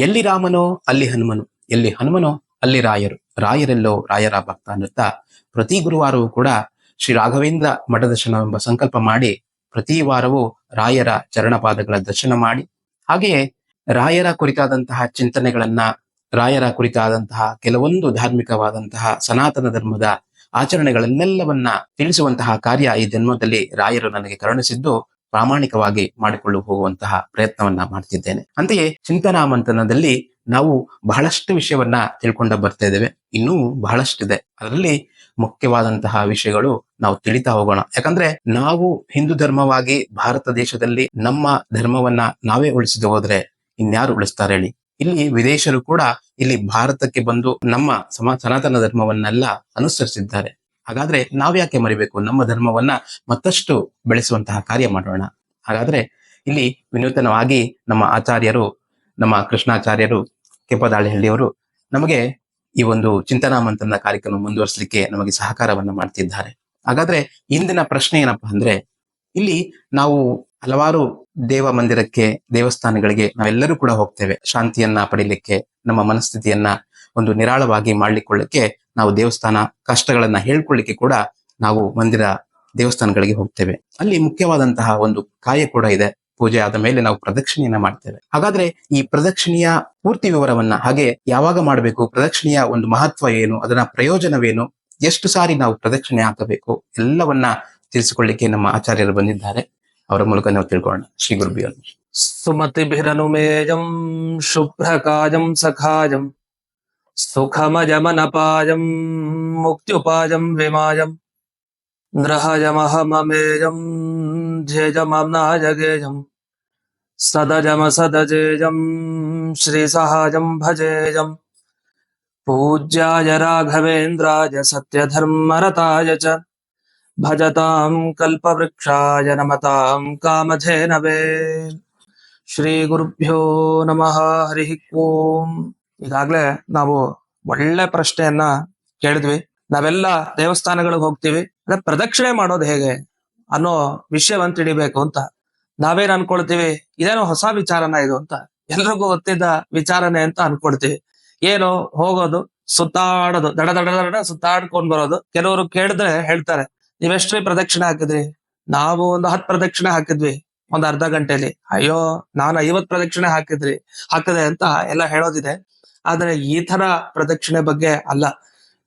ಎಲ್ಲಿ ರಾಮನೋ ಅಲ್ಲಿ ಹನುಮನು, ಎಲ್ಲಿ ಹನುಮನೋ ಅಲ್ಲಿ ರಾಯರು. ರಾಯರೆಲ್ಲೋ ರಾಯರ ಭಕ್ತ ಅನ್ನುತ್ತಾ ಪ್ರತಿ ಗುರುವಾರವೂ ಕೂಡ ಶ್ರೀ ರಾಘವೇಂದ್ರ ಮಠ ಎಂಬ ಸಂಕಲ್ಪ ಮಾಡಿ ಪ್ರತಿ ವಾರವೂ ರಾಯರ ಚರಣಪಾದಗಳ ದರ್ಶನ ಮಾಡಿ, ಹಾಗೆಯೇ ರಾಯರ ಕುರಿತಾದಂತಹ ಚಿಂತನೆಗಳನ್ನ, ರಾಯರ ಕುರಿತಾದಂತಹ ಕೆಲವೊಂದು ಧಾರ್ಮಿಕವಾದಂತಹ ಸನಾತನ ಧರ್ಮದ ಆಚರಣೆಗಳನ್ನೆಲ್ಲವನ್ನ ತಿಳಿಸುವಂತಹ ಕಾರ್ಯ ಈ ಜನ್ಮದಲ್ಲಿ ರಾಯರು ನನಗೆ ಕರುಣಿಸಿದ್ದು ಪ್ರಾಮಾಣಿಕವಾಗಿ ಮಾಡಿಕೊಳ್ಳು ಹೋಗುವಂತಹ ಪ್ರಯತ್ನವನ್ನ ಮಾಡ್ತಿದ್ದೇನೆ. ಅಂತೆಯೇ ಚಿಂತನಾ ಮಂಥನದಲ್ಲಿ ನಾವು ಬಹಳಷ್ಟು ವಿಷಯವನ್ನ ತಿಳ್ಕೊಂಡ ಬರ್ತಾ ಇದ್ದೇವೆ. ಇನ್ನೂ ಬಹಳಷ್ಟಿದೆ. ಅದರಲ್ಲಿ ಮುಖ್ಯವಾದಂತಹ ವಿಷಯಗಳು ನಾವು ತಿಳಿತಾ ಹೋಗೋಣ. ಯಾಕಂದ್ರೆ ನಾವು ಹಿಂದೂ ಧರ್ಮವಾಗಿ ಭಾರತ ದೇಶದಲ್ಲಿ ನಮ್ಮ ಧರ್ಮವನ್ನ ನಾವೇ ಉಳಿಸಿದ ಹೋದ್ರೆ ಇನ್ಯಾರು ಉಳಿಸ್ತಾರೆ ಹೇಳಿ? ಇಲ್ಲಿ ವಿದೇಶರು ಕೂಡ ಇಲ್ಲಿ ಭಾರತಕ್ಕೆ ಬಂದು ನಮ್ಮ ಸಮ ಸನಾತನ ಧರ್ಮವನ್ನೆಲ್ಲ ಅನುಸರಿಸಿದ್ದಾರೆ. ಹಾಗಾದ್ರೆ ನಾವ್ಯಾಕೆ ಮರಿಬೇಕು? ನಮ್ಮ ಧರ್ಮವನ್ನ ಮತ್ತಷ್ಟು ಬೆಳೆಸುವಂತಹ ಕಾರ್ಯ ಮಾಡೋಣ. ಹಾಗಾದ್ರೆ ಇಲ್ಲಿ ವಿನೂತನವಾಗಿ ನಮ್ಮ ಆಚಾರ್ಯರು, ನಮ್ಮ ಕೃಷ್ಣಾಚಾರ್ಯರು, ಕೆಂಪದಾಳಿಹಳ್ಳಿಯವರು ನಮಗೆ ಈ ಒಂದು ಚಿಂತನಾ ಮಂಥನ ಕಾರ್ಯಕ್ರಮ ಮುಂದುವರಿಸಲಿಕ್ಕೆ ನಮಗೆ ಸಹಕಾರವನ್ನ ಮಾಡ್ತಿದ್ದಾರೆ. ಹಾಗಾದ್ರೆ ಇಂದಿನ ಪ್ರಶ್ನೆ ಏನಪ್ಪಾ ಅಂದ್ರೆ, ಇಲ್ಲಿ ನಾವು ಹಲವಾರು ದೇವ ಮಂದಿರಕ್ಕೆ, ದೇವಸ್ಥಾನಗಳಿಗೆ ನಾವೆಲ್ಲರೂ ಕೂಡ ಹೋಗ್ತೇವೆ. ಶಾಂತಿಯನ್ನ ಪಡಿಲಿಕ್ಕೆ, ನಮ್ಮ ಮನಸ್ಥಿತಿಯನ್ನ ಒಂದು ನಿರಾಳವಾಗಿ ಮಾಡ್ಲಿಕ್ಕೊಳ್ಳಿಕ್ಕೆ ನಾವು ದೇವಸ್ಥಾನ ಕಷ್ಟಗಳನ್ನ ಹೇಳ್ಕೊಳ್ಳಿಕ್ಕೆ ಕೂಡ ನಾವು ಮಂದಿರ ದೇವಸ್ಥಾನಗಳಿಗೆ ಹೋಗ್ತೇವೆ. ಅಲ್ಲಿ ಮುಖ್ಯವಾದಂತಹ ಒಂದು ಕಾಯ ಕೂಡ ಇದೆ. ಪೂಜೆ ಆದ ಮೇಲೆ ನಾವು ಪ್ರದಕ್ಷಿಣೆಯನ್ನ ಮಾಡ್ತೇವೆ. ಹಾಗಾದ್ರೆ ಈ ಪ್ರದಕ್ಷಿಣೆಯ ಪೂರ್ತಿ ವಿವರವನ್ನ ಹಾಗೆ ಯಾವಾಗ ಮಾಡಬೇಕು, ಪ್ರದಕ್ಷಿಣೆಯ ಒಂದು ಮಹತ್ವ ಏನು ಅದರ ಪ್ರಯೋಜನವೇನು, ಎಷ್ಟು ಸಾರಿ ನಾವು ಪ್ರದಕ್ಷಿಣೆ ಹಾಕಬೇಕು, ಎಲ್ಲವನ್ನ ತಿಳಿಸಿಕೊಳ್ಳಿಕ್ಕೆ ನಮ್ಮ ಆಚಾರ್ಯರು ಬಂದಿದ್ದಾರೆ. ಅವರ ಮೂಲಕ ನಾವು ತಿಳ್ಕೊಳ್ಳೋಣ. ಶ್ರೀ ಗುರುಬಿಯರ್ ಸುಮತಿಭಿರನುಮೇಯಂ, ಶುಭ್ರಕಾಯಂ, ಸಖಾಯಂ. സുഖമജമനപായം മുക്തിപായം വിമായം ഗ്രഹയമഹമേയം ജേജമാംനായഗേയം സദജമസദജേയം ശ്രീസഹായം ഭജേയം പൂജ്യായ രാഘവേന്ദ്രായ സത്യധർമ്മരതായ ച ഭജതാം കൽപവൃക്ഷായ നമതാം കാമധേനവേ ശ്രീഗുരുഭ്യോ നമ ഹരി ഓം ಈಗಾಗ್ಲೇ ನಾವು ಒಳ್ಳೆ ಪ್ರಶ್ನೆಯನ್ನ ಕೇಳಿದ್ವಿ. ನಾವೆಲ್ಲ ದೇವಸ್ಥಾನಗಳಿಗೆ ಹೋಗ್ತೀವಿ. ಅದೇ ಪ್ರದಕ್ಷಿಣೆ ಮಾಡೋದು ಹೇಗೆ ಅನ್ನೋ ವಿಷಯವನ್ನ ತಿಳಿಬೇಕು ಅಂತ. ನಾವೇನ್ ಅನ್ಕೊಳ್ತೀವಿ? ಇದೇನೋ ಹೊಸ ವಿಚಾರನ ಇದು ಅಂತ. ಎಲ್ರಿಗೂ ಗೊತ್ತಿದ್ದ ವಿಚಾರನೆ ಅಂತ ಅನ್ಕೊಳ್ತೀವಿ. ಏನು? ಹೋಗೋದು, ಸುತ್ತಾಡೋದು. ದಡ ದಡ ದಡ ಸುತ್ತಾಡ್ಕೊಂಡ್ ಬರೋದು. ಕೆಲವರು ಕೇಳಿದ್ರೆ ಹೇಳ್ತಾರೆ. ನೀವೆಷ್ಟ್ರಿ ಪ್ರದಕ್ಷಿಣೆ ಹಾಕಿದ್ರಿ? ನಾವು ಒಂದು ಹತ್ತು ಪ್ರದಕ್ಷಿಣೆ ಹಾಕಿದ್ವಿ ಒಂದ್ ಅರ್ಧ ಗಂಟೆಲಿ. ಅಯ್ಯೋ, ನಾನು ಐವತ್ ಪ್ರದಕ್ಷಿಣೆ ಹಾಕಿದ್ರಿ. ಹಾಕದೆ ಅಂತ ಎಲ್ಲ ಹೇಳೋದಿದೆ. ಆದ್ರೆ ಈ ತರ ಪ್ರದಕ್ಷಿಣೆ ಬಗ್ಗೆ ಅಲ್ಲ.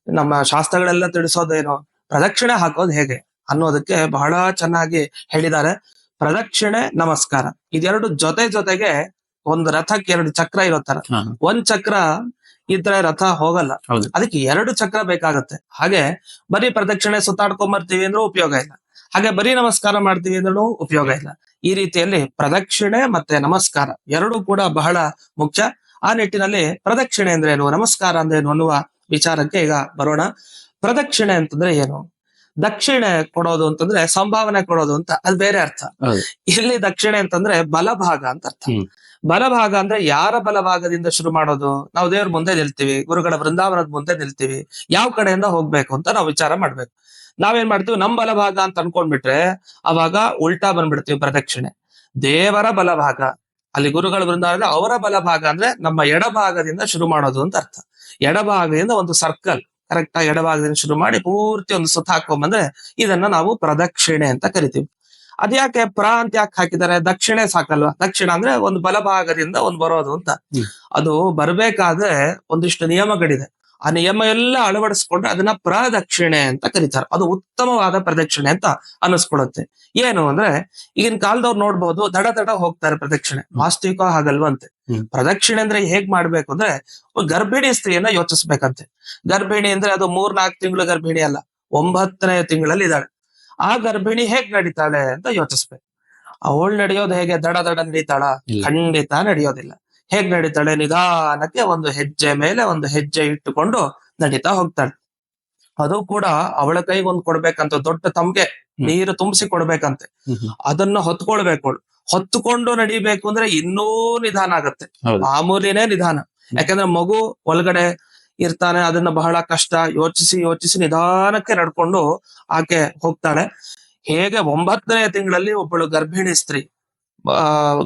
ನಮ್ಮ ಶಾಸ್ತ್ರಗಳೆಲ್ಲ ತಿಳಿಸೋದೇನು? ಪ್ರದಕ್ಷಿಣೆ ಹಾಕೋದು ಹೇಗೆ ಅನ್ನೋದಕ್ಕೆ ಬಹಳ ಚೆನ್ನಾಗಿ ಹೇಳಿದ್ದಾರೆ. ಪ್ರದಕ್ಷಿಣೆ ನಮಸ್ಕಾರ. ಇದೆರಡು ಜೊತೆ ಜೊತೆಗೆ ಒಂದು ರಥಕ್ಕೆ ಎರಡು ಚಕ್ರ ಇರೋ ತರ ಒಂದ್ ಚಕ್ರ ಇದ್ರೆ ರಥ ಹೋಗಲ್ಲ. ಅದಕ್ಕೆ ಎರಡು ಚಕ್ರ ಬೇಕಾಗತ್ತೆ. ಹಾಗೆ ಬರೀ ಪ್ರದಕ್ಷಿಣೆ ಸುತ್ತಾಡ್ಕೊಂಡ್ ಬರ್ತೀವಿ ಅಂದ್ರೂ ಉಪಯೋಗ ಇಲ್ಲ. ಹಾಗೆ ಬರೀ ನಮಸ್ಕಾರ ಮಾಡ್ತೀವಿ ಅಂದ್ರೂ ಉಪಯೋಗ ಇಲ್ಲ. ಈ ರೀತಿಯಲ್ಲಿ ಪ್ರದಕ್ಷಿಣೆ ಮತ್ತೆ ನಮಸ್ಕಾರ ಎರಡು ಕೂಡ ಬಹಳ ಮುಖ್ಯ. ಆ ನಿಟ್ಟಿನಲ್ಲಿ ಪ್ರದಕ್ಷಿಣೆ ಅಂದ್ರೆ ಏನು ನಮಸ್ಕಾರ ಅಂದ್ರೆ ಏನು ಅನ್ನುವ ವಿಚಾರಕ್ಕೆ ಈಗ ಬರೋಣ. ಪ್ರದಕ್ಷಿಣೆ ಅಂತಂದ್ರೆ ಏನು? ದಕ್ಷಿಣೆ ಕೊಡೋದು ಅಂತಂದ್ರೆ ಸಂಭಾವನೆ ಕೊಡೋದು ಅಂತ ಅದು ಬೇರೆ ಅರ್ಥ. ಇಲ್ಲಿ ದಕ್ಷಿಣೆ ಅಂತಂದ್ರೆ ಬಲಭಾಗ ಅಂತ ಅರ್ಥ. ಬಲಭಾಗ ಅಂದ್ರೆ ಯಾರ ಬಲಭಾಗದಿಂದ ಶುರು ಮಾಡೋದು? ನಾವು ದೇವ್ರ ಮುಂದೆ ನಿಲ್ತೀವಿ ಗುರುಗಳ ಬೃಂದಾವನದ ಮುಂದೆ ನಿಲ್ತೀವಿ ಯಾವ ಕಡೆಯಿಂದ ಹೋಗ್ಬೇಕು ಅಂತ ನಾವು ವಿಚಾರ ಮಾಡ್ಬೇಕು. ನಾವೇನ್ ಮಾಡ್ತೀವಿ? ನಮ್ ಬಲಭಾಗ ಅಂತ ಅನ್ಕೊಂಡ್ಬಿಟ್ರೆ ಅವಾಗ ಉಲ್ಟಾ ಬಂದ್ಬಿಡ್ತೀವಿ ಪ್ರದಕ್ಷಿಣೆ. ದೇವರ ಬಲಭಾಗ. ಅಲ್ಲಿ ಗುರುಗಳ ಅಂದ್ರೆ ಅವರ ಬಲಭಾಗ ಅಂದ್ರೆ ನಮ್ಮ ಎಡಭಾಗದಿಂದ ಶುರು ಮಾಡೋದು ಅಂತ ಅರ್ಥ. ಎಡಭಾಗದಿಂದ ಒಂದು ಸರ್ಕಲ್ ಕರೆಕ್ಟ್ ಆಗಿ ಎಡಭಾಗದಿಂದ ಶುರು ಮಾಡಿ ಪೂರ್ತಿ ಒಂದು ಸುತ್ತ ಹಾಕೊಂಬಂದ್ರೆ ಇದನ್ನ ನಾವು ಪ್ರದಕ್ಷಿಣೆ ಅಂತ ಕರಿತೀವಿ. ಅದ್ಯಾಕೆ ಪ್ರ ಅಂತ ಯಾಕೆ ಹಾಕಿದ್ದಾರೆ? ದಕ್ಷಿಣೆ ಸಾಕಲ್ವಾ? ದಕ್ಷಿಣ ಅಂದ್ರೆ ಒಂದು ಬಲಭಾಗದಿಂದ ಒಂದು ಬರೋದು ಅಂತ. ಅದು ಬರ್ಬೇಕಾದ್ರೆ ಒಂದಿಷ್ಟು ನಿಯಮಗಳಿದೆ. ಆ ನಿಯಮ ಎಲ್ಲ ಅಳವಡಿಸ್ಕೊಂಡ್ರೆ ಅದನ್ನ ಪ್ರದಕ್ಷಿಣೆ ಅಂತ ಕರೀತಾರೆ. ಅದು ಉತ್ತಮವಾದ ಪ್ರದಕ್ಷಿಣೆ ಅಂತ ಅನಿಸ್ಕೊಳುತ್ತೆ ಏನು ಅಂದ್ರೆ ಈಗಿನ ಕಾಲದವ್ರು ನೋಡ್ಬೋದು ದಡ ದಡ ಹೋಗ್ತಾರೆ ಪ್ರದಕ್ಷಿಣೆ. ವಾಸ್ತವಿಕ ಹಾಗಲ್ವಂತೆ. ಪ್ರದಕ್ಷಿಣೆ ಅಂದ್ರೆ ಹೇಗ್ ಮಾಡ್ಬೇಕು ಅಂದ್ರೆ ಗರ್ಭಿಣಿ ಸ್ತ್ರೀಯನ್ನ ಯೋಚಿಸ್ಬೇಕಂತೆ. ಗರ್ಭಿಣಿ ಅಂದ್ರೆ ಅದು ಮೂರ್ ನಾಲ್ಕು ತಿಂಗಳು ಗರ್ಭಿಣಿ ಅಲ್ಲ ಒಂಬತ್ತನೇ ತಿಂಗಳಲ್ಲಿ ಇದ್ದಾಳೆ. ಆ ಗರ್ಭಿಣಿ ಹೇಗ್ ನಡೀತಾಳೆ ಅಂತ ಯೋಚಿಸ್ಬೇಕು. ಅವಳು ನಡೆಯೋದು ಹೇಗೆ? ದಡ ದಡ ನಡೀತಾಳ? ಖಂಡಿತ ನಡೆಯೋದಿಲ್ಲ. ಹೇಗ್ ನಡೀತಾಳೆ? ನಿಧಾನಕ್ಕೆ ಒಂದು ಹೆಜ್ಜೆ ಮೇಲೆ ಒಂದು ಹೆಜ್ಜೆ ಇಟ್ಟುಕೊಂಡು ನಡೀತಾ ಹೋಗ್ತಾಳೆ. ಅದು ಕೂಡ ಅವಳ ಕೈಗೆ ಒಂದು ಕೊಡ್ಬೇಕಂತ ದೊಡ್ಡ ತಮ್ಗೆ ನೀರು ತುಂಬಿಸಿ ಕೊಡ್ಬೇಕಂತೆ. ಅದನ್ನ ಹೊತ್ಕೊಳ್ಬೇಕು ಅವಳು. ಹೊತ್ತುಕೊಂಡು ನಡಿಬೇಕು ಅಂದ್ರೆ ಇನ್ನೂ ನಿಧಾನ ಆಗತ್ತೆ. ಮಾಮೂಲಿನೇ ನಿಧಾನ. ಯಾಕಂದ್ರೆ ಮಗು ಒಳಗಡೆ ಇರ್ತಾನೆ ಅದನ್ನ ಬಹಳ ಕಷ್ಟ ಯೋಚಿಸಿ ಯೋಚಿಸಿ ನಿಧಾನಕ್ಕೆ ನಡ್ಕೊಂಡು ಆಕೆ ಹೋಗ್ತಾಳೆ. ಹೇಗೆ ಒಂಬತ್ತನೇ ತಿಂಗಳಲ್ಲಿ ಒಬ್ಬಳು ಗರ್ಭಿಣಿ ಸ್ತ್ರೀ ಆ,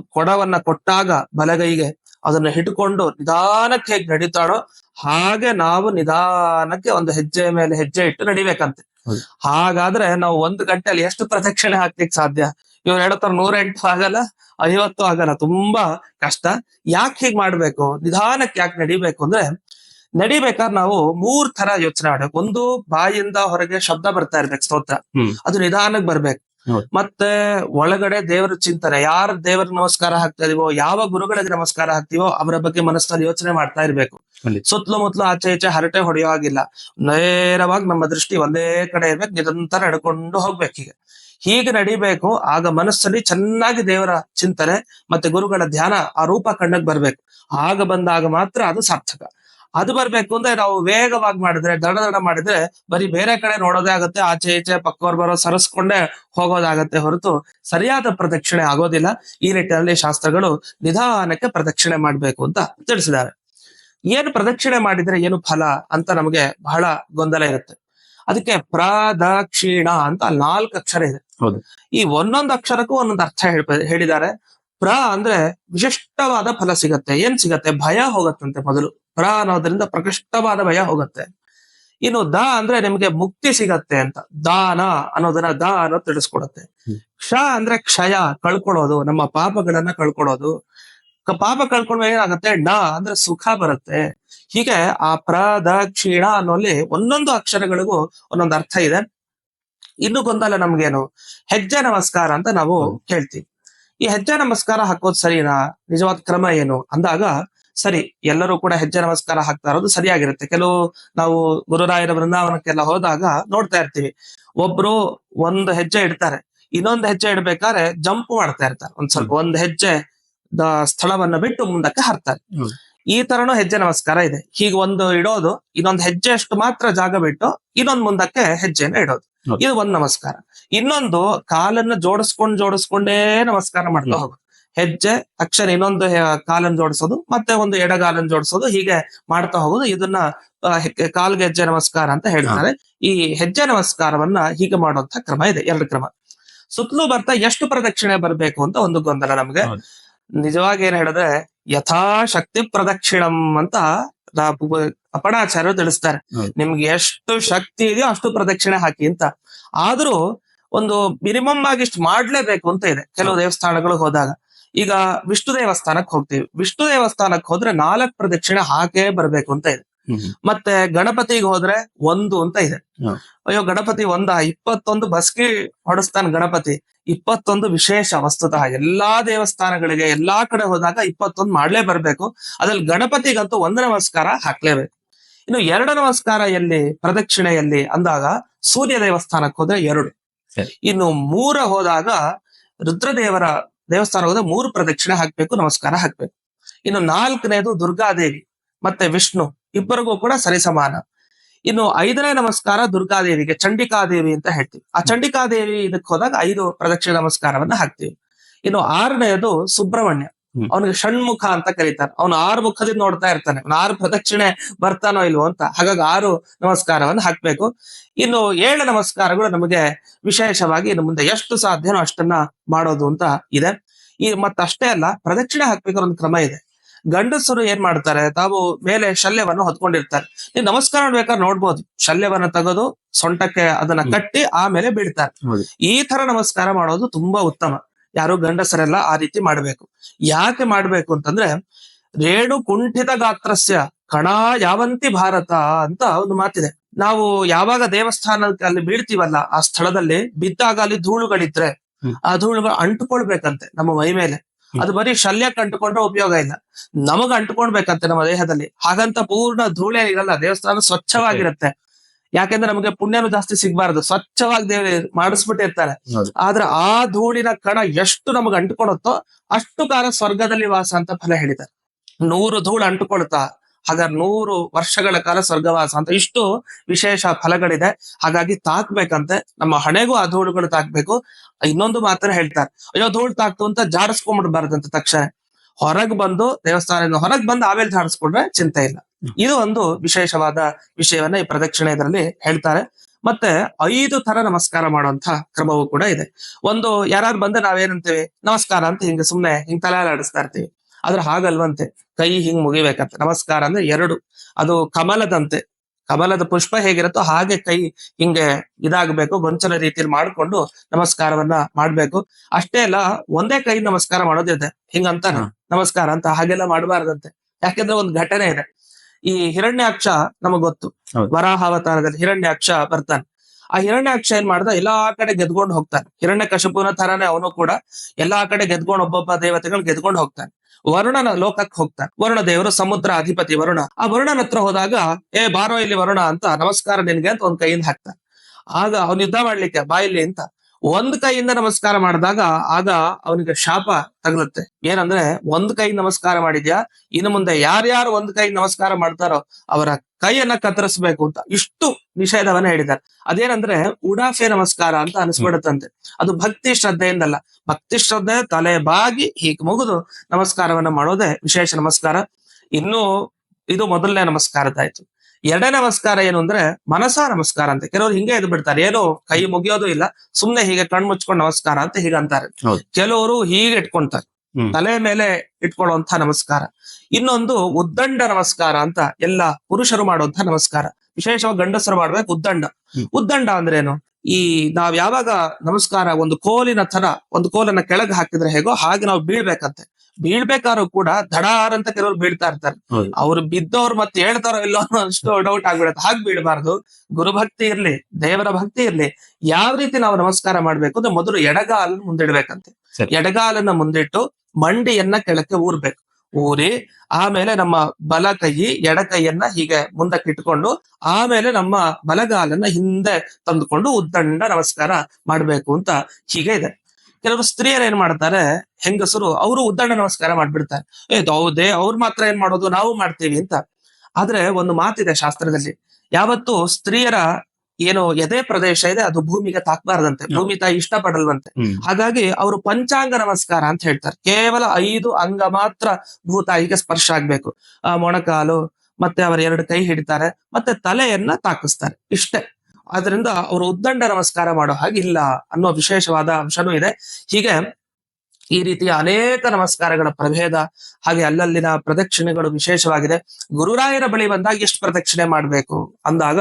ಕೊಡವನ್ನ ಕೊಟ್ಟಾಗ ಬಲಗೈಗೆ ಅದನ್ನ ಹಿಡ್ಕೊಂಡು ನಿಧಾನಕ್ಕೆ ಹೇಗೆ ನಡೀತಾಳೋ ಹಾಗೆ ನಾವು ನಿಧಾನಕ್ಕೆ ಒಂದು ಹೆಜ್ಜೆ ಮೇಲೆ ಹೆಜ್ಜೆ ಇಟ್ಟು ನಡಿಬೇಕಂತೆ. ಹಾಗಾದ್ರೆ ನಾವು ಒಂದು ಗಂಟೆಯಲ್ಲಿ ಎಷ್ಟು ಪ್ರದಕ್ಷಿಣೆ ಹಾಕ್ಲಿಕ್ಕೆ ಸಾಧ್ಯ? ಇವ್ರು ಹೇಳ್ತಾರೆ ನೂರೆಂಟು ಆಗಲ್ಲ ಐವತ್ತು ಆಗಲ್ಲ ತುಂಬಾ ಕಷ್ಟ. ಯಾಕೆ ಹೀಗ್ ಮಾಡ್ಬೇಕು? ನಿಧಾನಕ್ಕೆ ಯಾಕೆ ನಡಿಬೇಕು ಅಂದ್ರೆ ನಡಿಬೇಕಾದ್ರೆ ನಾವು ಮೂರ್ ತರ ಯೋಚನೆ ಮಾಡ್ಬೇಕು. ಒಂದು ಬಾಯಿಂದ ಹೊರಗೆ ಶಬ್ದ ಬರ್ತಾ ಇರ್ಬೇಕು ಸ್ತೋತ್ರ. ಅದು ನಿಧಾನಕ್ಕೆ ಬರ್ಬೇಕು. ಮತ್ತೆ ಒಳಗಡೆ ದೇವರ ಚಿಂತನೆ ಯಾರ ದೇವರ ನಮಸ್ಕಾರ ಹಾಕ್ತಾ ಇದೀವೋ ಯಾವ ಗುರುಗಳಿಗೆ ನಮಸ್ಕಾರ ಹಾಕ್ತಿವೋ ಅವರ ಬಗ್ಗೆ ಮನಸ್ಸಲ್ಲಿ ಯೋಚನೆ ಮಾಡ್ತಾ ಇರ್ಬೇಕು. ಸುತ್ತಲೂ ಮುತ್ತಲು ಆಚೆ ಈಚೆ ಹರಟೆ ಹೊಡೆಯೋ ಹಾಗಿಲ್ಲ. ನೇರವಾಗಿ ನಮ್ಮ ದೃಷ್ಟಿ ಒಂದೇ ಕಡೆ ಇರ್ಬೇಕು ನಿರಂತರ ನಡ್ಕೊಂಡು ಹೋಗ್ಬೇಕು ಹೀಗೆ. ಹೀಗೆ ನಡಿಬೇಕು ಆಗ ಮನಸ್ಸಲ್ಲಿ ಚೆನ್ನಾಗಿ ದೇವರ ಚಿಂತನೆ ಮತ್ತೆ ಗುರುಗಳ ಧ್ಯಾನ ಆ ರೂಪ ಕಣ್ಣಕ್ ಬರ್ಬೇಕು. ಆಗ ಬಂದಾಗ ಮಾತ್ರ ಅದು ಸಾರ್ಥಕ. ಅದು ಬರ್ಬೇಕು ಅಂದ್ರೆ ನಾವು ವೇಗವಾಗಿ ಮಾಡಿದ್ರೆ ದಡ ದಡ ಮಾಡಿದ್ರೆ ಬರೀ ಬೇರೆ ಕಡೆ ನೋಡೋದೇ ಆಗುತ್ತೆ ಆಚೆ ಈಚೆ ಪಕ್ಕವ್ರು ಬರೋ ಸರಸ್ಕೊಂಡೇ ಹೋಗೋದಾಗತ್ತೆ ಹೊರತು ಸರಿಯಾದ ಪ್ರದಕ್ಷಿಣೆ ಆಗೋದಿಲ್ಲ. ಈ ನಿಟ್ಟಿನಲ್ಲಿ ಶಾಸ್ತ್ರಗಳು ನಿಧಾನಕ್ಕೆ ಪ್ರದಕ್ಷಿಣೆ ಮಾಡ್ಬೇಕು ಅಂತ ತಿಳಿಸಿದ್ದಾರೆ. ಏನು ಪ್ರದಕ್ಷಿಣೆ ಮಾಡಿದ್ರೆ ಏನು ಫಲ ಅಂತ ನಮಗೆ ಬಹಳ ಗೊಂದಲ ಇರುತ್ತೆ. ಅದಕ್ಕೆ ಪ್ರದಕ್ಷಿಣ ಅಂತ ನಾಲ್ಕು ಅಕ್ಷರ ಇದೆ. ಹೌದು. ಈ ಒಂದೊಂದು ಅಕ್ಷರಕ್ಕೂ ಒಂದೊಂದು ಅರ್ಥ ಹೇಳ ಹೇಳಿದ್ದಾರೆ. ಪ್ರ ಅಂದ್ರೆ ವಿಶಿಷ್ಟವಾದ ಫಲ ಸಿಗತ್ತೆ. ಏನ್ ಸಿಗತ್ತೆ? ಭಯ ಹೋಗತ್ತಂತೆ ಮೊದಲು. ಪ್ರ ಅನ್ನೋದ್ರಿಂದ ಪ್ರಕೃಷ್ಟವಾದ ಭಯ ಹೋಗುತ್ತೆ. ಇನ್ನು ದ ಅಂದ್ರೆ ನಿಮ್ಗೆ ಮುಕ್ತಿ ಸಿಗತ್ತೆ ಅಂತ. ದಾನ ಅನ್ನೋದನ್ನ ದ ಅನ್ನೋದು ತಿಳಿಸ್ಕೊಡತ್ತೆ. ಕ್ಷ ಅಂದ್ರೆ ಕ್ಷಯ ಕಳ್ಕೊಳ್ಳೋದು ನಮ್ಮ ಪಾಪಗಳನ್ನ ಕಳ್ಕೊಳ್ಳೋದು. ಪಾಪ ಕಳ್ಕೊಂಡ್ರೆ ಏನಾಗುತ್ತೆ? ಡ ಅಂದ್ರೆ ಸುಖ ಬರುತ್ತೆ. ಹೀಗೆ ಆ ಪ್ರದಕ್ಷಿಣ ಅನ್ನೋಲ್ಲಿ ಒಂದೊಂದು ಅಕ್ಷರಗಳಿಗೂ ಒಂದೊಂದು ಅರ್ಥ ಇದೆ. ಇನ್ನು ಗೊಂದಲ ನಮ್ಗೇನು? ಹೆಜ್ಜೆ ನಮಸ್ಕಾರ ಅಂತ ನಾವು ಕೇಳ್ತೀವಿ. ಹೇಳ್ತೀವಿ ಈ ಹೆಜ್ಜೆ ನಮಸ್ಕಾರ ಹಾಕೋದ್ ಸರಿನಾ? ನಿಜವಾದ ಕ್ರಮ ಏನು? ಅಂದಾಗ ಸರಿ ಎಲ್ಲರೂ ಕೂಡ ಹೆಜ್ಜೆ ನಮಸ್ಕಾರ ಹಾಕ್ತಾ ಇರೋದು ಸರಿಯಾಗಿರುತ್ತೆ. ಕೆಲವು ನಾವು ಗುರುರಾಯರ ಬೃಂದಾವನಕ್ಕೆಲ್ಲ ಹೋದಾಗ ನೋಡ್ತಾ ಇರ್ತೀವಿ. ಒಬ್ರು ಒಂದು ಹೆಜ್ಜೆ ಇಡ್ತಾರೆ ಇನ್ನೊಂದು ಹೆಜ್ಜೆ ಇಡ್ಬೇಕಾದ್ರೆ ಜಂಪ್ ಮಾಡ್ತಾ ಇರ್ತಾರೆ. ಒಂದ್ ಸ್ವಲ್ಪ ಒಂದ್ ಹೆಜ್ಜೆ ದ ಸ್ಥಳವನ್ನ ಬಿಟ್ಟು ಮುಂದಕ್ಕೆ ಹಾರ್ತಾರೆ. ಈ ತರನು ಹೆಜ್ಜೆ ನಮಸ್ಕಾರ ಇದೆ. ಹೀಗೆ ಒಂದು ಇಡೋದು ಇನ್ನೊಂದು ಹೆಜ್ಜೆ ಅಷ್ಟು ಮಾತ್ರ ಜಾಗ ಬಿಟ್ಟು ಇನ್ನೊಂದ್ ಮುಂದಕ್ಕೆ ಹೆಜ್ಜೆನ ಇಡೋದು. ಇದು ಒಂದ್ ನಮಸ್ಕಾರ. ಇನ್ನೊಂದು ಕಾಲನ್ನ ಜೋಡಿಸ್ಕೊಂಡ್ ಜೋಡಿಸ್ಕೊಂಡೇ ನಮಸ್ಕಾರ ಮಾಡ್ತಾ ಹೋಗೋದು. ಹೆಜ್ಜೆ ಅಕ್ಷರ ಇನ್ನೊಂದು ಕಾಲನ್ನು ಜೋಡಿಸೋದು ಮತ್ತೆ ಒಂದು ಎಡಗಾಲನ್ನು ಜೋಡಿಸೋದು ಹೀಗೆ ಮಾಡ್ತಾ ಹೋಗೋದು. ಇದನ್ನ ಕಾಲ್ಗೆ ಹೆಜ್ಜೆ ನಮಸ್ಕಾರ ಅಂತ ಹೇಳ್ತಾರೆ. ಈ ಹೆಜ್ಜೆ ನಮಸ್ಕಾರವನ್ನ ಹೀಗೆ ಮಾಡುವಂತ ಕ್ರಮ ಇದೆ ಎರಡು ಕ್ರಮ. ಸುತ್ತಲೂ ಬರ್ತಾ ಎಷ್ಟು ಪ್ರದಕ್ಷಿಣೆ ಬರಬೇಕು ಅಂತ ಒಂದು ಗೊಂದಲ ನಮ್ಗೆ. ನಿಜವಾಗಿ ಏನ್ ಹೇಳಿದ್ರೆ ಯಥಾಶಕ್ತಿ ಪ್ರದಕ್ಷಿಣಂ ಅಂತ ಅಪಣಾಚಾರ್ಯರು ತಿಳಿಸ್ತಾರೆ. ನಿಮ್ಗೆ ಎಷ್ಟು ಶಕ್ತಿ ಇದೆಯೋ ಅಷ್ಟು ಪ್ರದಕ್ಷಿಣೆ ಹಾಕಿ ಅಂತ. ಆದ್ರೂ ಒಂದು ಮಿನಿಮಮ್ ಆಗಿ ಇಷ್ಟು ಮಾಡ್ಲೇಬೇಕು ಅಂತ ಇದೆ. ಕೆಲವು ದೇವಸ್ಥಾನಗಳು ಹೋದಾಗ. ಈಗ ವಿಷ್ಣು ದೇವಸ್ಥಾನಕ್ಕೆ ಹೋಗ್ತೀವಿ. ವಿಷ್ಣು ದೇವಸ್ಥಾನಕ್ಕೆ ಹೋದ್ರೆ ನಾಲ್ಕು ಪ್ರದಕ್ಷಿಣೆ ಹಾಕೇ ಬರ್ಬೇಕು ಅಂತ ಇದೆ. ಮತ್ತೆ ಗಣಪತಿಗೆ ಹೋದ್ರೆ ಒಂದು ಅಂತ ಇದೆ. ಅಯ್ಯೋ ಗಣಪತಿ ಒಂದ ಇಪ್ಪತ್ತೊಂದು ಬಸ್ಕಿ ಹೊಡಸ್ತಾನೆ ಗಣಪತಿ. ಇಪ್ಪತ್ತೊಂದು ವಿಶೇಷ ವಸ್ತುತಃ ಎಲ್ಲಾ ದೇವಸ್ಥಾನಗಳಿಗೆ ಎಲ್ಲಾ ಕಡೆ ಹೋದಾಗ ಇಪ್ಪತ್ತೊಂದು ಮಾಡ್ಲೇ ಬರ್ಬೇಕು. ಅದ್ರಲ್ಲಿ ಗಣಪತಿಗಂತೂ ಒಂದ ನಮಸ್ಕಾರ ಹಾಕ್ಲೇಬೇಕು. ಇನ್ನು ಎರಡು ನಮಸ್ಕಾರ ಎಲ್ಲಿ ಪ್ರದಕ್ಷಿಣೆ ಎಲ್ಲಿ ಅಂದಾಗ ಸೂರ್ಯ ದೇವಸ್ಥಾನಕ್ಕೆ ಹೋದ್ರೆ ಎರಡು. ಇನ್ನು ಮೂರ ಹೋದಾಗ ರುದ್ರದೇವರ ದೇವಸ್ಥಾನ ಹೋದ್ರೆ ಮೂರು ಪ್ರದಕ್ಷಿಣೆ ಹಾಕ್ಬೇಕು, ನಮಸ್ಕಾರ ಹಾಕ್ಬೇಕು. ಇನ್ನು ನಾಲ್ಕನೇದು ದುರ್ಗಾದೇವಿ, ಮತ್ತೆ ವಿಷ್ಣು, ಇಬ್ಬರಿಗೂ ಕೂಡ ಸರಿಸಮಾನ. ಇನ್ನು ಐದನೇ ನಮಸ್ಕಾರ ದುರ್ಗಾದೇವಿಗೆ, ಚಂಡಿಕಾದೇವಿ ಅಂತ ಹೇಳ್ತೀವಿ. ಆ ಚಂಡಿಕಾದೇವಿ ಇದಕ್ಕೆ ಹೋದಾಗ ಐದು ಪ್ರದಕ್ಷಿಣೆ ನಮಸ್ಕಾರವನ್ನ ಹಾಕ್ತೀವಿ. ಇನ್ನು ಆರನೆಯದು ಸುಬ್ರಹ್ಮಣ್ಯ. ಹ್ಮ್. ಅವನಿಗೆ ಷಣ್ಮುಖ ಅಂತ ಕರೀತಾರೆ. ಅವನು ಆರು ಮುಖದಿಂದ ನೋಡ್ತಾ ಇರ್ತಾನೆ. ಅವ್ನು ಆರು ಪ್ರದಕ್ಷಿಣೆ ಬರ್ತಾನೋ ಇಲ್ವೋ ಅಂತ. ಹಾಗಾಗಿ ಆರು ನಮಸ್ಕಾರವನ್ನು ಹಾಕ್ಬೇಕು. ಇನ್ನು ಏಳು ನಮಸ್ಕಾರಗಳು ನಮಗೆ ವಿಶೇಷವಾಗಿ ಇನ್ನು ಮುಂದೆ ಎಷ್ಟು ಸಾಧ್ಯನೋ ಅಷ್ಟನ್ನ ಮಾಡೋದು ಅಂತ ಇದೆ. ಈ ಮತ್ತಷ್ಟೇ ಅಲ್ಲ ಪ್ರದಕ್ಷಿಣೆ ಹಾಕ್ಬೇಕಾದ್ರೆ ಒಂದು ಕ್ರಮ ಇದೆ. ಗಂಡಸರು ಏನ್ ಮಾಡ್ತಾರೆ ತಾವು ಮೇಲೆ ಶಲ್ಯವನ್ನು ಹೊತ್ಕೊಂಡಿರ್ತಾರೆ. ನೀವು ನಮಸ್ಕಾರ ಮಾಡ್ಬೇಕಾದ್ರೆ ನೋಡ್ಬೋದು. ಶಲ್ಯವನ್ನ ತೆಗೆದು ಸೊಂಟಕ್ಕೆ ಅದನ್ನ ಕಟ್ಟಿ ಆಮೇಲೆ ಬೀಳ್ತಾರೆ. ಹೌದು. ಈ ತರ ನಮಸ್ಕಾರ ಮಾಡೋದು ತುಂಬಾ ಉತ್ತಮ. ಯಾರು ಗಂಡಸರೆಲ್ಲ ಆ ರೀತಿ ಮಾಡ್ಬೇಕು. ಯಾಕೆ ಮಾಡ್ಬೇಕು ಅಂತಂದ್ರೆ ರೇಣು ಕುಂಠಿತ ಗಾತ್ರಸ್ಯ ಕಣ ಯಾವಂತಿ ಭಾರತ ಅಂತ ಒಂದು ಮಾತಿದೆ. ನಾವು ಯಾವಾಗ ದೇವಸ್ಥಾನಕ್ಕೆ ಅಲ್ಲಿ ಬೀಳ್ತೀವಲ್ಲ ಆ ಸ್ಥಳದಲ್ಲಿ ಬಿದ್ದಾಗ ಅಲ್ಲಿ ಧೂಳುಗಳಿದ್ರೆ ಆ ಧೂಳುಗಳು ಅಂಟುಕೊಳ್ಬೇಕಂತೆ ನಮ್ಮ ಮೈ ಮೇಲೆ. ಅದು ಬರೀ ಶಲ್ಯಕ್ಕೆ ಅಂಟುಕೊಂಡ್ರೆ ಉಪಯೋಗ ಇಲ್ಲ. ನಮಗ್ ಅಂಟ್ಕೊಳ್ಬೇಕಂತೆ ನಮ್ಮ ದೇಹದಲ್ಲಿ. ಹಾಗಂತ ಪೂರ್ಣ ಧೂಳೆ ಇರಲ್ಲ ದೇವಸ್ಥಾನ ಸ್ವಚ್ಛವಾಗಿರುತ್ತೆ. ಯಾಕೆಂದ್ರೆ ನಮಗೆ ಪುಣ್ಯನು ಜಾಸ್ತಿ ಸಿಗ್ಬಾರ್ದು. ಸ್ವಚ್ಛವಾಗಿ ದೇವ್ರ ಮಾಡಿಸ್ಬಿಟ್ಟಿರ್ತಾರೆ ಇರ್ತಾರೆ. ಆದ್ರೆ ಆ ಧೂಳಿನ ಕಣ ಎಷ್ಟು ನಮಗೆ ಅಂಟುಕೊಳುತ್ತೋ ಅಷ್ಟು ಕಾಲ ಸ್ವರ್ಗದಲ್ಲಿ ವಾಸ ಅಂತ ಫಲ ಹೇಳಿದ್ದಾರೆ. ನೂರು ಧೂಳು ಅಂಟುಕೊಳ್ತಾ ಹಾಗಾದ್ರೆ ನೂರು ವರ್ಷಗಳ ಕಾಲ ಸ್ವರ್ಗವಾಸ ಅಂತ ಇಷ್ಟು ವಿಶೇಷ ಫಲಗಳಿದೆ. ಹಾಗಾಗಿ ತಾಕ್ಬೇಕಂತೆ. ನಮ್ಮ ಹಣೆಗೂ ಆ ಧೂಳುಗಳು ತಾಕ್ಬೇಕು. ಇನ್ನೊಂದು ಮಾತ್ರ ಹೇಳ್ತಾರೆ ಅಯ್ಯೋ ಧೂಳು ತಾಕ್ತು ಅಂತ ಜಾಡಿಸ್ಕೊಂಡ್ಬಿಡ್ಬಾರ್ದಂತ ತಕ್ಷಣ. ಹೊರಗ್ ಬಂದು ದೇವಸ್ಥಾನದಿಂದ ಹೊರಗ್ ಬಂದು ಆಮೇಲೆ ಧಾರಿಸ್ಕೊಂಡ್ರೆ ಚಿಂತೆ ಇಲ್ಲ. ಇದು ಒಂದು ವಿಶೇಷವಾದ ವಿಷಯವನ್ನ ಈ ಪ್ರದಕ್ಷಿಣೆ ಇದರಲ್ಲಿ ಹೇಳ್ತಾರೆ. ಮತ್ತೆ ಐದು ತರ ನಮಸ್ಕಾರ ಮಾಡುವಂತ ಕ್ರಮವೂ ಕೂಡ ಇದೆ. ಒಂದು ಯಾರಾದ್ರು ಬಂದ್ರೆ ನಾವೇನಂತೀವಿ? ನಮಸ್ಕಾರ ಅಂತ ಹಿಂಗೆ ಸುಮ್ನೆ ಹಿಂಗ್ ತಲೆ ಆಡಿಸ್ತಾ ಇರ್ತೀವಿ. ಆದ್ರೆ ಹಾಗಲ್ವಂತೆ ಕೈ ಹಿಂಗ್ ಮುಗಿಬೇಕಂತೆ. ನಮಸ್ಕಾರ ಅಂದ್ರೆ ಎರಡು. ಅದು ಕಮಲದಂತೆ. ಕಮಲದ ಪುಷ್ಪ ಹೇಗಿರುತ್ತೋ ಹಾಗೆ ಕೈ ಹಿಂಗೆ ಇದಾಗಬೇಕು ಗೊಂಚಲ ರೀತಿಯಲ್ಲಿ ಮಾಡ್ಕೊಂಡು ನಮಸ್ಕಾರವನ್ನ ಮಾಡ್ಬೇಕು. ಅಷ್ಟೇ ಅಲ್ಲ ಒಂದೇ ಕೈ ನಮಸ್ಕಾರ ಮಾಡೋದಿದೆ. ಹಿಂಗಂತ. ನಮಸ್ಕಾರ ಅಂತ ಹಾಗೆಲ್ಲ ಮಾಡಬಾರ್ದಂತೆ. ಯಾಕೆಂದ್ರೆ ಒಂದು ಘಟನೆ ಇದೆ. ಈ ಹಿರಣ್ಯಾಕ್ಷ ನಮಗ್ ಗೊತ್ತು. ವರಾಹಾವತಾರದಲ್ಲಿ ಹಿರಣ್ಯಾಕ್ಷ ಬರ್ತಾನೆ. ಆ ಹಿರಣ್ಯಾಕ್ಷ ಏನ್ ಮಾಡ್ದ? ಎಲ್ಲಾ ಕಡೆ ಗೆದ್ಕೊಂಡು ಹೋಗ್ತಾನೆ. ಹಿರಣ್ಯ ಕಶಪುನ ತರಾನೇ ಅವನು ಕೂಡ ಎಲ್ಲಾ ಕಡೆ ಗೆದ್ಕೊಂಡು ಒಬ್ಬೊಬ್ಬ ದೇವತೆಗಳು ಗೆದ್ಕೊಂಡು ಹೋಗ್ತಾನೆ. ವರುಣನ ಲೋಕಕ್ಕೆ ಹೋಗ್ತಾನೆ. ವರುಣ ದೇವರು ಸಮುದ್ರ ಅಧಿಪತಿ ವರುಣ. ಆ ವರುಣನ ಹತ್ರ ಹೋದಾಗ, ಏ, ಬಾರೋ ಇಲ್ಲಿ ವರುಣ ಅಂತ ನಮಸ್ಕಾರ ನಿನ್ಗೆ ಅಂತ ಒಂದ್ ಕೈಯಿಂದ ಹಾಕ್ತಾನೆ. ಆಗ ಅವನು ಯುದ್ಧ ಮಾಡ್ಲಿಕ್ಕೆ ಬಾಯಿಲಿ ಅಂತ. ಒಂದ್ ಕೈಯಿಂದ ನಮಸ್ಕಾರ ಮಾಡಿದಾಗ ಆಗ ಅವನಿಗೆ ಶಾಪ ತಗಲುತ್ತೆ. ಏನಂದ್ರೆ, ಒಂದ್ ಕೈ ನಮಸ್ಕಾರ ಮಾಡಿದ್ಯಾ? ಇನ್ನು ಮುಂದೆ ಯಾರ್ಯಾರು ಒಂದ್ ಕೈ ನಮಸ್ಕಾರ ಮಾಡ್ತಾರೋ ಅವರ ಕೈಯನ್ನ ಕತ್ತರಿಸ್ಬೇಕು ಅಂತ ಇಷ್ಟು ನಿಷೇಧವನ್ನ ಹೇಳಿದ್ದಾರೆ. ಅದೇನಂದ್ರೆ, ಉಡಾಫೆ ನಮಸ್ಕಾರ ಅಂತ ಅನಿಸ್ಬಿಡುತ್ತಂತೆ. ಅದು ಭಕ್ತಿ ಶ್ರದ್ಧೆಯಿಂದಲ್ಲ. ಭಕ್ತಿ ಶ್ರದ್ಧೆ, ತಲೆ ಬಾಗಿ, ಹೀಗ್ ಮುಗಿದು ನಮಸ್ಕಾರವನ್ನ ಮಾಡೋದೇ ವಿಶೇಷ ನಮಸ್ಕಾರ. ಇನ್ನು ಇದು ಮೊದಲನೇ ನಮಸ್ಕಾರದಾಯ್ತು ಎರಡನೇ ನಮಸ್ಕಾರ ಏನು ಅಂದ್ರೆ ಮನಸಾ ನಮಸ್ಕಾರ ಅಂತ. ಕೆಲವರು ಹಿಂಗೆ ಇದ್ ಬಿಡ್ತಾರೆ. ಏನು ಕೈ ಮುಗಿಯೋದು ಇಲ್ಲ ಸುಮ್ನೆ ಹೀಗೆ ಕಣ್ ಮುಚ್ಕೊಂಡು ನಮಸ್ಕಾರ ಅಂತ ಹೀಗೆ ಅಂತಾರೆ. ಕೆಲವರು ಹೀಗೆ ಇಟ್ಕೊಂತಾರೆ. ತಲೆ ಮೇಲೆ ಇಟ್ಕೊಳ್ಳುವಂತ ನಮಸ್ಕಾರ. ಇನ್ನೊಂದು ಉದ್ದಂಡ ನಮಸ್ಕಾರ ಅಂತ ಎಲ್ಲ ಪುರುಷರು ಮಾಡುವಂತ ನಮಸ್ಕಾರ. ವಿಶೇಷವಾಗಿ ಗಂಡಸರು ಮಾಡ್ಬೇಕು ಉದ್ದಂಡ. ಉದ್ದಂಡ ಅಂದ್ರೆ ಏನು? ಈ ನಾವ್ ಯಾವಾಗ ನಮಸ್ಕಾರ ಒಂದು ಕೋಲಿನ ತರ ಒಂದು ಕೋಲನ್ನ ಕೆಳಗೆ ಹಾಕಿದ್ರೆ ಹೇಗೋ ಹಾಗೆ ನಾವು ಬೀಳ್ಬೇಕಂತೆ. ಬೀಳ್ಬೇಕಾದ್ರೂ ಕೂಡ ದಡಾರ್ ಅಂತ ಕೆಲವರು ಬೀಳ್ತಾ ಇರ್ತಾರೆ. ಅವ್ರು ಬಿದ್ದವ್ರು ಮತ್ತೆ ಹೇಳ್ತಾರೋ ಇಲ್ಲೋ ಅನ್ನೋ ಅಷ್ಟು ಡೌಟ್ ಆಗ್ಬಿಡುತ್ತೆ. ಹಾಗೆ ಬೀಳಬಾರ್ದು. ಗುರುಭಕ್ತಿ ಇರ್ಲಿ ದೇವರ ಭಕ್ತಿ ಇರ್ಲಿ ಯಾವ ರೀತಿ ನಾವು ನಮಸ್ಕಾರ ಮಾಡ್ಬೇಕು ಅಂದ್ರೆ ಮೊದಲು ಎಡಗಾಲನ್ನು ಮುಂದಿಡ್ಬೇಕಂತೆ. ಎಡಗಾಲನ್ನ ಮುಂದಿಟ್ಟು ಮಂಡಿಯನ್ನ ಕೆಳಕ್ಕೆ ಊರ್ಬೇಕು. ಊರಿ ಆಮೇಲೆ ನಮ್ಮ ಬಲ ಕೈ ಎಡ ಕೈಯನ್ನ ಹೀಗೆ ಮುಂದಕ್ಕೆ ಇಟ್ಕೊಂಡು ಆಮೇಲೆ ನಮ್ಮ ಬಲಗಾಲನ್ನ ಹಿಂದೆ ತಂದುಕೊಂಡು ಉದ್ದಂಡ ನಮಸ್ಕಾರ ಮಾಡ್ಬೇಕು ಅಂತ ಹೀಗೆ ಇದೆ. ಕೆಲವರು ಸ್ತ್ರೀಯರು ಏನ್ ಮಾಡ್ತಾರೆ ಹೆಂಗಸರು ಅವರು ಉದ್ದಂಡ ನಮಸ್ಕಾರ ಮಾಡ್ಬಿಡ್ತಾರೆ. ಏ ಹೌದೇ ಅವ್ರು ಮಾತ್ರ ಏನ್ ಮಾಡೋದು ನಾವು ಮಾಡ್ತೀವಿ ಅಂತ. ಆದ್ರೆ ಒಂದು ಮಾತಿದೆ ಶಾಸ್ತ್ರದಲ್ಲಿ ಯಾವತ್ತು ಸ್ತ್ರೀಯರ ಏನು ಎದೆ ಪ್ರದೇಶ ಇದೆ ಅದು ಭೂಮಿಗೆ ತಾಕ್ಬಾರ್ದಂತೆ ಭೂಮಿ ತಾಯಿ ಇಷ್ಟ ಪಡಲ್ವಂತೆ ಹಾಗಾಗಿ ಅವರು ಪಂಚಾಂಗ ನಮಸ್ಕಾರ ಅಂತ ಹೇಳ್ತಾರೆ. ಕೇವಲ ಐದು ಅಂಗ ಮಾತ್ರ ಭೂತಾಯಿಗೆ ಸ್ಪರ್ಶ ಆಗ್ಬೇಕು. ಆ ಮೊಣಕಾಲು ಮತ್ತೆ ಅವರ ಎರಡು ಕೈ ಹಿಡಿತಾರೆ ಮತ್ತೆ ತಲೆಯನ್ನ ತಾಕಿಸ್ತಾರೆ. ಇಷ್ಟೇ. ಆದ್ರಿಂದ ಅವರು ಉದ್ದಂಡ ನಮಸ್ಕಾರ ಮಾಡೋ ಹಾಗಿಲ್ಲ ಅನ್ನೋ ವಿಶೇಷವಾದ ಅಂಶನೂ ಇದೆ. ಹೀಗೆ ಈ ರೀತಿಯ ಅನೇಕ ನಮಸ್ಕಾರಗಳ ಪ್ರಭೇದ ಹಾಗೆ ಅಲ್ಲಲ್ಲಿನ ಪ್ರದಕ್ಷಿಣೆಗಳು ವಿಶೇಷವಾಗಿದೆ. ಗುರುರಾಯರ ಬಳಿ ಬಂದಾಗ ಎಷ್ಟು ಪ್ರದಕ್ಷಿಣೆ ಮಾಡ್ಬೇಕು ಅಂದಾಗ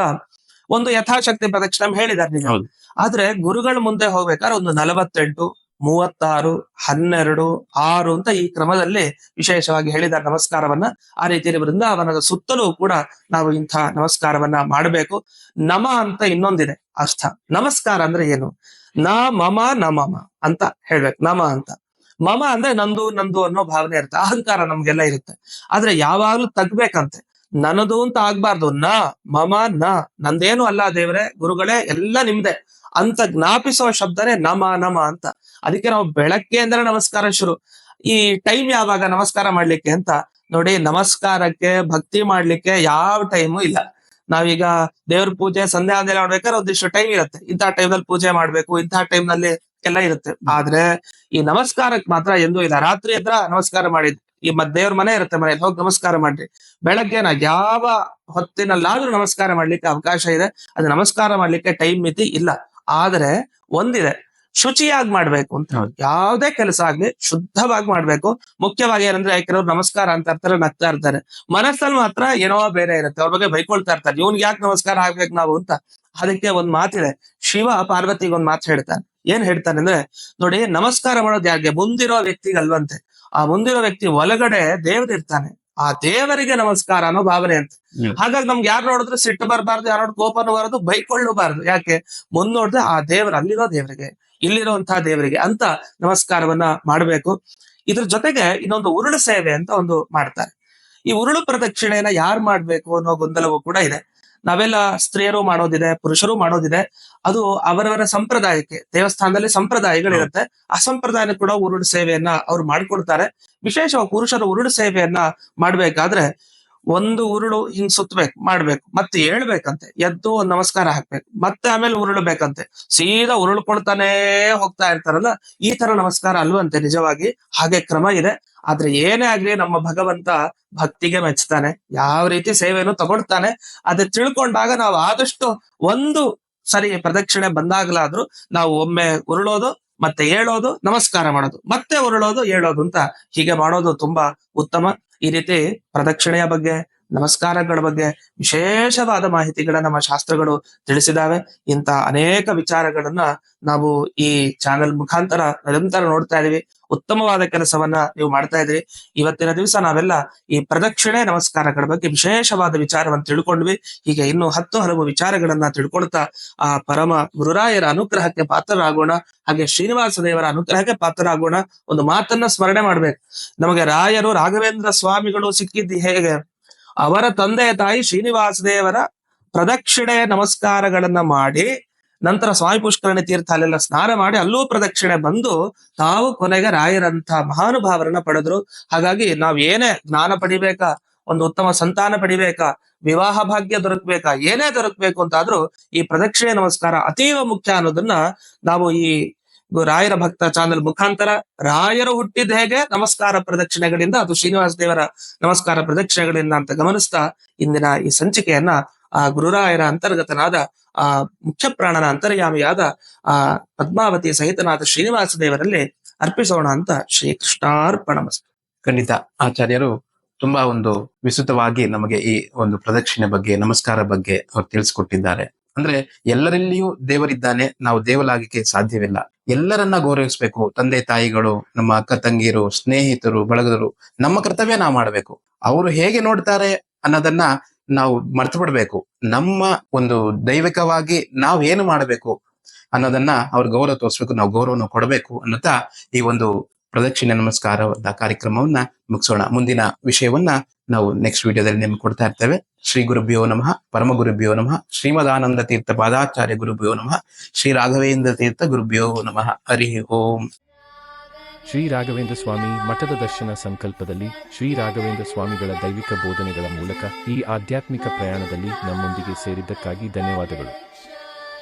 ಒಂದು ಯಥಾಶಕ್ತಿ ಪ್ರದಕ್ಷಿಣೆ ಹೇಳಿದ್ದಾರೆ ನೀವು. ಆದ್ರೆ ಗುರುಗಳ ಮುಂದೆ ಹೋಗ್ಬೇಕಾದ್ರೆ ಒಂದು ನಲವತ್ತೆಂಟು ಮೂವತ್ತಾರು, ಹನ್ನೆರಡು, ಆರು ಅಂತ ಈ ಕ್ರಮದಲ್ಲಿ ವಿಶೇಷವಾಗಿ ಹೇಳಿದ ನಮಸ್ಕಾರವನ್ನ ಆ ರೀತಿಯಲ್ಲಿ ವೃಂದಾವನದ ಸುತ್ತಲೂ ಕೂಡ ನಾವು ಇಂಥ ನಮಸ್ಕಾರವನ್ನ ಮಾಡಬೇಕು. ನಮ ಅಂತ ಇನ್ನೊಂದಿದೆ ಅರ್ಥ. ನಮಸ್ಕಾರ ಅಂದ್ರೆ ಏನು? ನ ಮಮ, ನ ಅಂತ ಹೇಳ್ಬೇಕು. ನಮ ಅಂತ. ಮಮ ಅಂದ್ರೆ ನಂದು ನಂದು ಅನ್ನೋ ಭಾವನೆ ಇರುತ್ತೆ. ಅಹಂಕಾರ ನಮ್ಗೆಲ್ಲ ಇರುತ್ತೆ. ಆದ್ರೆ ಯಾವಾಗ್ಲೂ ತಗ್ಬೇಕಂತೆ. ನನ್ನದು ಅಂತ ಆಗ್ಬಾರ್ದು. ನ, ಮಮ, ನ. ನಂದೇನು ಅಲ್ಲ ದೇವ್ರೆ, ಗುರುಗಳೇ, ಎಲ್ಲ ನಿಮ್ದೆ. ಅಂತ ಜ್ಞಾಪಿಸುವ ಶಬ್ದನೇ ನಮ ನಮ ಅಂತ. ಅದಕ್ಕೆ ನಾವು ಬೆಳಗ್ಗೆ ಅಂದ್ರೆ ನಮಸ್ಕಾರ ಶುರು. ಈ ಟೈಮ್ ಯಾವಾಗ ನಮಸ್ಕಾರ ಮಾಡ್ಲಿಕ್ಕೆ ಅಂತ? ನೋಡಿ, ನಮಸ್ಕಾರಕ್ಕೆ, ಭಕ್ತಿ ಮಾಡ್ಲಿಕ್ಕೆ ಯಾವ ಟೈಮು ಇಲ್ಲ. ನಾವೀಗ ದೇವ್ರ ಪೂಜೆ ಸಂಧ್ಯಾ ವಂದನೆ ಮಾಡ್ಬೇಕಾದ್ರೆ ಒಂದಿಷ್ಟು ಟೈಮ್ ಇರುತ್ತೆ. ಇಂತಹ ಟೈಮ್ನಲ್ಲಿ ಪೂಜೆ ಮಾಡ್ಬೇಕು ಇಂತಹ ಟೈಮ್ನಲ್ಲಿ ಎಲ್ಲ ಇರುತ್ತೆ. ಆದ್ರೆ ಈ ನಮಸ್ಕಾರಕ್ಕೆ ಮಾತ್ರ ಎಂದೂ ಇಲ್ಲ. ರಾತ್ರಿ ಹತ್ರ ನಮಸ್ಕಾರ ಮಾಡಿದ್ ಈ ಮತ್ ದೇವ್ರ ಮನೆ ಇರುತ್ತೆ ಮನೆ ಹೋಗಿ ನಮಸ್ಕಾರ ಮಾಡ್ರಿ. ಬೆಳಗ್ಗೆನ ಯಾವ ಹೊತ್ತಿನಲ್ಲಾದ್ರೂ ನಮಸ್ಕಾರ ಮಾಡ್ಲಿಕ್ಕೆ ಅವಕಾಶ ಇದೆ. ಅದು ನಮಸ್ಕಾರ ಮಾಡ್ಲಿಕ್ಕೆ ಟೈಮ್ ಮಿತಿ ಇಲ್ಲ. ಆದ್ರೆ ಒಂದಿದೆ ಶುಚಿಯಾಗಿ ಮಾಡ್ಬೇಕು ಅಂತ. ಯಾವ್ದೇ ಕೆಲಸ ಆಗ್ಲಿ ಶುದ್ಧವಾಗಿ ಮಾಡ್ಬೇಕು. ಮುಖ್ಯವಾಗಿ ಏನಂದ್ರೆ ಕೆಲವ್ರು ನಮಸ್ಕಾರ ಅಂತ ಇರ್ತಾರೆ ನಗ್ತಾ ಇರ್ತಾರೆ. ಮನಸ್ಸಲ್ಲಿ ಮಾತ್ರ ಏನೋ ಬೇರೆ ಇರುತ್ತೆ. ಅವ್ರ ಬಗ್ಗೆ ಬೈಕೊಳ್ತಾ ಇರ್ತಾರೆ. ಇವ್ನ್ಗೆ ಯಾಕೆ ನಮಸ್ಕಾರ ಆಗ್ಬೇಕು ನಾವು ಅಂತ? ಅದಕ್ಕೆ ಒಂದ್ ಮಾತಿದೆ. ಶಿವ ಪಾರ್ವತಿಗೆ ಒಂದ್ ಮಾತು ಹೇಳ್ತಾನೆ. ಏನ್ ಹೇಳ್ತಾನೆ ಅಂದ್ರೆ ನೋಡಿ ನಮಸ್ಕಾರ ಮಾಡೋದು ಯಾರಿಗೆ? ಮುಂದಿರೋ ವ್ಯಕ್ತಿಗಲ್ವಂತೆ. ಆ ಮುಂದಿರೋ ವ್ಯಕ್ತಿ ಒಳಗಡೆ ದೇವ್ರು ಇರ್ತಾನೆ. ಆ ದೇವರಿಗೆ ನಮಸ್ಕಾರ ಅನ್ನೋ ಭಾವನೆ ಅಂತ. ಹಾಗಾಗಿ ನಮ್ಗೆ ಯಾರು ನೋಡಿದ್ರೆ ಸಿಟ್ಟು ಬರಬಾರ್ದು ಯಾರು ನೋಡಿದ್ರೆ ಕೋಪನೂ ಬರೋದು ಬೈಕೊಳ್ಳಬಾರದು. ಯಾಕೆ? ಮುಂದ್ ನೋಡಿದ್ರೆ ಆ ದೇವರು ಅಲ್ಲಿರೋ ದೇವರಿಗೆ ಇಲ್ಲಿರುವಂತಹ ದೇವರಿಗೆ ಅಂತ ನಮಸ್ಕಾರವನ್ನ ಮಾಡಬೇಕು. ಇದ್ರ ಜೊತೆಗೆ ಇನ್ನೊಂದು ಉರುಳು ಸೇವೆ ಅಂತ ಒಂದು ಮಾಡ್ತಾರೆ. ಈ ಉರುಳು ಪ್ರದಕ್ಷಿಣೆಯನ್ನ ಯಾರು ಮಾಡ್ಬೇಕು ಅನ್ನೋ ಗೊಂದಲವೂ ಕೂಡ ಇದೆ. ನಾವೆಲ್ಲ ಸ್ತ್ರೀಯರು ಮಾಡೋದಿದೆ, ಪುರುಷರು ಮಾಡೋದಿದೆ, ಅದು ಅವರವರ ಸಂಪ್ರದಾಯಕ್ಕೆ, ದೇವಸ್ಥಾನದಲ್ಲಿ ಸಂಪ್ರದಾಯಗಳಿರುತ್ತೆ. ಆ ಸಂಪ್ರದಾಯ ಕೂಡ ಉರುಳು ಸೇವೆಯನ್ನ ಅವ್ರು ಮಾಡ್ಕೊಡ್ತಾರೆ. ವಿಶೇಷವಾಗಿ ಪುರುಷರು ಉರುಳು ಸೇವೆಯನ್ನ ಮಾಡ್ಬೇಕಾದ್ರೆ ಒಂದು ಉರುಳು ಹಿಂಗ್ ಸುತ್ತಬೇಕು ಮಾಡ್ಬೇಕು. ಮತ್ತೆ ಹೇಳ್ಬೇಕಂತೆ, ಎದ್ದು ಒಂದ್ ನಮಸ್ಕಾರ ಹಾಕ್ಬೇಕು. ಮತ್ತೆ ಆಮೇಲೆ ಉರುಳಬೇಕಂತೆ. ಸೀದಾ ಉರುಳ್ಕೊಳ್ತಾನೇ ಹೋಗ್ತಾ ಇರ್ತಾರಲ್ಲ, ಈ ತರ ನಮಸ್ಕಾರ ಅಲ್ವಂತೆ ನಿಜವಾಗಿ ಹಾಗೆ ಕ್ರಮ ಇದೆ. ಆದ್ರೆ ಏನೇ ಆಗ್ಲಿ ನಮ್ಮ ಭಗವಂತ ಭಕ್ತಿಗೆ ಮೆಚ್ತಾನೆ, ಯಾವ ರೀತಿ ಸೇವೆಯನ್ನು ತಗೊಳ್ತಾನೆ. ಅದೇ ತಿಳ್ಕೊಂಡಾಗ ನಾವು ಆದಷ್ಟು ಒಂದು ಸರಿ ಪ್ರದಕ್ಷಿಣೆ ಬಂದಾಗ್ಲಾದ್ರೂ ನಾವು ಒಮ್ಮೆ ಉರುಳೋದು, ಮತ್ತೆ ಹೇಳೋದು ನಮಸ್ಕಾರ ಮಾಡೋದು, ಮತ್ತೆ ಉರುಳೋದು ಹೇಳೋದು ಅಂತ ಹೀಗೆ ಮಾಡೋದು ತುಂಬಾ ಉತ್ತಮ ಈ ರೀತಿ ಪ್ರದಕ್ಷಿಣೆಯ ಬಗ್ಗೆ ನಮಸ್ಕಾರಗಳ ಬಗ್ಗೆ ವಿಶೇಷವಾದ ಮಾಹಿತಿಗಳ ನಮ್ಮ ಶಾಸ್ತ್ರಗಳು ತಿಳಿಸಿದಾವೆ. ಇಂತ ಅನೇಕ ವಿಚಾರಗಳನ್ನ ನಾವು ಈ ಚಾನೆಲ್ ಮುಖಾಂತರ ನಿರಂತರ ನೋಡ್ತಾ ಇದೀವಿ. ಉತ್ತಮವಾದ ಕೆಲಸವನ್ನ ನೀವು ಮಾಡ್ತಾ ಇದ್ರಿ ಇವತ್ತಿನ ದಿವಸ ನಾವೆಲ್ಲ ಈ ಪ್ರದಕ್ಷಿಣೆ ನಮಸ್ಕಾರಗಳ ಬಗ್ಗೆ ವಿಶೇಷವಾದ ವಿಚಾರವನ್ನು ತಿಳ್ಕೊಂಡ್ವಿ. ಹೀಗೆ ಇನ್ನು ಹತ್ತು ಹಲವು ವಿಚಾರಗಳನ್ನ ತಿಳ್ಕೊಳ್ತಾ ಆ ಪರಮ ಗುರುರಾಯರ ಅನುಗ್ರಹಕ್ಕೆ ಪಾತ್ರರಾಗೋಣ. ಹಾಗೆ ಶ್ರೀನಿವಾಸ ದೇವರ ಅನುಗ್ರಹಕ್ಕೆ ಪಾತ್ರರಾಗೋಣ. ಒಂದು ಮಾತನ್ನ ಸ್ಮರಣೆ ಮಾಡ್ಬೇಕು. ನಮಗೆ ರಾಯರು ರಾಘವೇಂದ್ರ ಸ್ವಾಮಿಗಳು ಸಿಕ್ಕಿದ್ದು ಹೇಗೆ? ಅವರ ತಂದೆ ತಾಯಿ ಶ್ರೀನಿವಾಸ ದೇವರ ಪ್ರದಕ್ಷಿಣೆ ನಮಸ್ಕಾರಗಳನ್ನ ಮಾಡಿ ನಂತರ ಸ್ವಾಮಿ ಪುಷ್ಕರಣಿ ತೀರ್ಥ ಅಲ್ಲೆಲ್ಲ ಸ್ನಾನ ಮಾಡಿ ಅಲ್ಲೂ ಪ್ರದಕ್ಷಿಣೆ ಬಂದು ತಾವು ಕೊನೆಗೆ ರಾಯರಂತ ಮಹಾನುಭಾವರನ್ನ ಪಡೆದ್ರು. ಹಾಗಾಗಿ ನಾವ್ ಏನೇ ಜ್ಞಾನ ಪಡಿಬೇಕಾ, ಒಂದು ಉತ್ತಮ ಸಂತಾನ ಪಡಿಬೇಕಾ, ವಿವಾಹ ಭಾಗ್ಯ ದೊರಕಬೇಕಾ, ಏನೇ ದೊರಕಬೇಕು ಅಂತಾದ್ರೂ ಈ ಪ್ರದಕ್ಷಿಣೆ ನಮಸ್ಕಾರ ಅತೀವ ಮುಖ್ಯ ಅನ್ನೋದನ್ನ ನಾವು ಈ ರಾಯರ ಭಕ್ತ ಚಾನೆಲ್ ಮುಖಾಂತರ ರಾಯರು ಹುಟ್ಟಿದ ಹೇಗೆ? ನಮಸ್ಕಾರ ಪ್ರದಕ್ಷಿಣೆಗಳಿಂದ ಅದು ಶ್ರೀನಿವಾಸ ದೇವರ ನಮಸ್ಕಾರ ಪ್ರದಕ್ಷಿಣೆಗಳಿಂದ ಅಂತ ಗಮನಿಸ್ತಾ ಇಂದಿನ ಈ ಸಂಚಿಕೆಯನ್ನ ಆ ಗುರುರಾಯರ ಅಂತರ್ಗತನಾದ ಆ ಮುಖ್ಯ ಪ್ರಾಣನ ಅಂತರ್ಯಾಮಿಯಾದ ಆ ಪದ್ಮಾವತಿ ಸಹಿತನಾದ ಶ್ರೀನಿವಾಸ ದೇವರಲ್ಲಿ ಅರ್ಪಿಸೋಣ ಅಂತ ಶ್ರೀ ಕೃಷ್ಣಾರ್ಪಣಮಸ್ತು ಖಂಡಿತ ಆಚಾರ್ಯರು ತುಂಬಾ ಒಂದು ವಿಸ್ತೃತವಾಗಿ ನಮಗೆ ಈ ಒಂದು ಪ್ರದಕ್ಷಿಣೆ ಬಗ್ಗೆ, ನಮಸ್ಕಾರ ಬಗ್ಗೆ ಅವ್ರು ತಿಳಿಸ್ಕೊಟ್ಟಿದ್ದಾರೆ. ಅಂದ್ರೆ ಎಲ್ಲರಲ್ಲಿಯೂ ದೇವರಿದ್ದಾನೆ, ನಾವು ದೇವಲಾಗಕ್ಕೆ ಸಾಧ್ಯವಿಲ್ಲ. ಎಲ್ಲರನ್ನ ಗೌರವಿಸಬೇಕು, ತಂದೆ ತಾಯಿಗಳು, ನಮ್ಮ ಅಕ್ಕ ತಂಗಿಯರು, ಸ್ನೇಹಿತರು ಬಳಗದರು ನಮ್ಮ ಕರ್ತವ್ಯ ನಾವು ಮಾಡಬೇಕು. ಅವರು ಹೇಗೆ ನೋಡ್ತಾರೆ ಅನ್ನೋದನ್ನ ನಾವು ಮರ್ತು ಬಿಡ್ಬೇಕು. ನಮ್ಮ ಒಂದು ದೈವಿಕವಾಗಿ ನಾವು ಏನು ಮಾಡಬೇಕು ಅನ್ನೋದನ್ನ ಅವ್ರ ಗೌರವ ತೋರಿಸ್ಬೇಕು, ನಾವು ಗೌರವನ ಕೊಡಬೇಕು ಅನ್ನುತ್ತಾ ಈ ಒಂದು ಪ್ರದಕ್ಷಿಣೆ ನಮಸ್ಕಾರದ ಕಾರ್ಯಕ್ರಮವನ್ನ ಮುಗಿಸೋಣ. ಮುಂದಿನ ವಿಷಯವನ್ನ ನಾವು ನೆಕ್ಸ್ಟ್ ವಿಡಿಯೋದಲ್ಲಿ ನಿಮ್ಗೆ ಕೊಡ್ತಾ ಇರ್ತೇವೆ. ಶ್ರೀ ಗುರುಭ್ಯೋ ನಮಃ, ಪರಮ ಗುರುಭ್ಯೋ ನಮಃ, ಶ್ರೀಮದಾನಂದ ತೀರ್ಥ ಪಾದಾಚಾರ್ಯ ಗುರುಭ್ಯೋ ನಮಃ, ಶ್ರೀ ರಾಘವೇಂದ್ರ ತೀರ್ಥ ಗುರುಭ್ಯೋ ನಮಃ. ಹರಿ ಓಂ. ಶ್ರೀ ರಾಘವೇಂದ್ರ ಸ್ವಾಮಿ ಮಠದ ದರ್ಶನ ಸಂಕಲ್ಪದಲ್ಲಿ ಶ್ರೀ ರಾಘವೇಂದ್ರ ಸ್ವಾಮಿಗಳ ದೈವಿಕ ಬೋಧನೆಗಳ ಮೂಲಕ ಈ ಆಧ್ಯಾತ್ಮಿಕ ಪ್ರಯಾಣದಲ್ಲಿ ನಮ್ಮೊಂದಿಗೆ ಸೇರಿದ್ದಕ್ಕಾಗಿ ಧನ್ಯವಾದಗಳು.